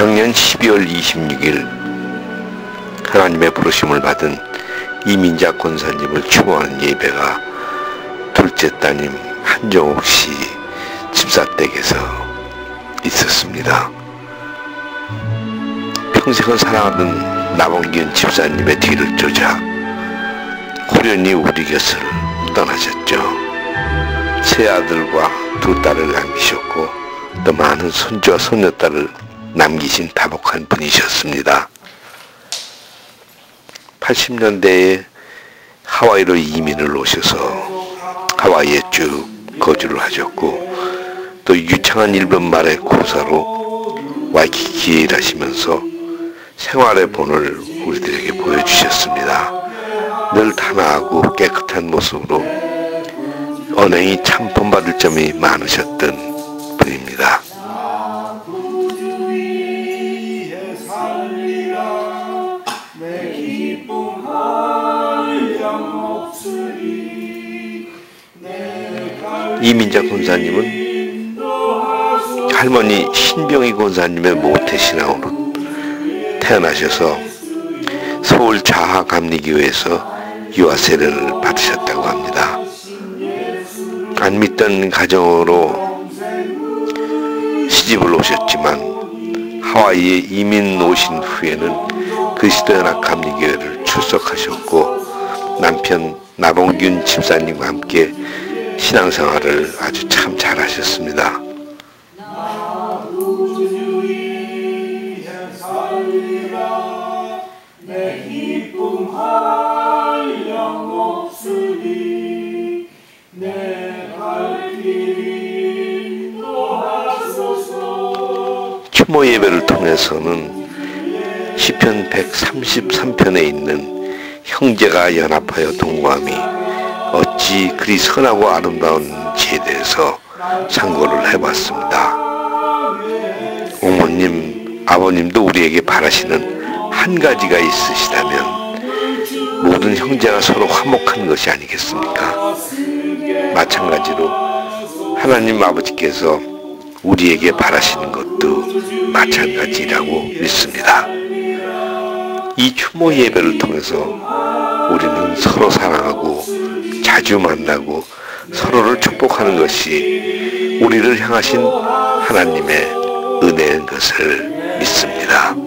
작년 12월 26일 하나님의 부르심을 받은 이민자 권사님을 추모하는 예배가 둘째 따님 한정옥 씨 집사 댁에서 있었습니다. 평생을 사랑하던 나봉균 집사님의 뒤를 쫓아 호련히 우리 곁을 떠나셨죠. 세 아들과 두 딸을 남기셨고 또 많은 손주와 손녀딸을 남기신 다복한 분이셨습니다. 80년대에 하와이로 이민을 오셔서 하와이에 쭉 거주를 하셨고 또 유창한 일본 말의 고사로 와이키키에 일하시면서 생활의 본을 우리들에게 보여주셨습니다. 늘 단아하고 깨끗한 모습으로 언행이 참 본받을 점이 많으셨던 분입니다. 이민자 권사님은 할머니 신병희 권사님의 모태신앙으로 태어나셔서 서울 자하감리교회에서 유아 세례를 받으셨다고 합니다. 안 믿던 가정으로 시집을 오셨지만 하와이에 이민 오신 후에는 그리스도연합 감리교회를 출석하셨고 남편 나봉균 집사님과 함께 신앙생활을 아주 참 잘하셨습니다. 추모 예배를 통해서는 시편 133편에 있는 형제가 연합하여 동거함이 어찌 그리 선하고 아름다운지에 대해서 상고를 해봤습니다. 어머님, 아버님도 우리에게 바라시는 한 가지가 있으시다면 모든 형제가 서로 화목한 것이 아니겠습니까? 마찬가지로 하나님 아버지께서 우리에게 바라시는 것도 마찬가지라고 믿습니다. 이 추모 예배를 통해서 우리는 서로 사랑하고 자주 만나고 서로를 축복하는 것이 우리를 향하신 하나님의 은혜인 것을 믿습니다.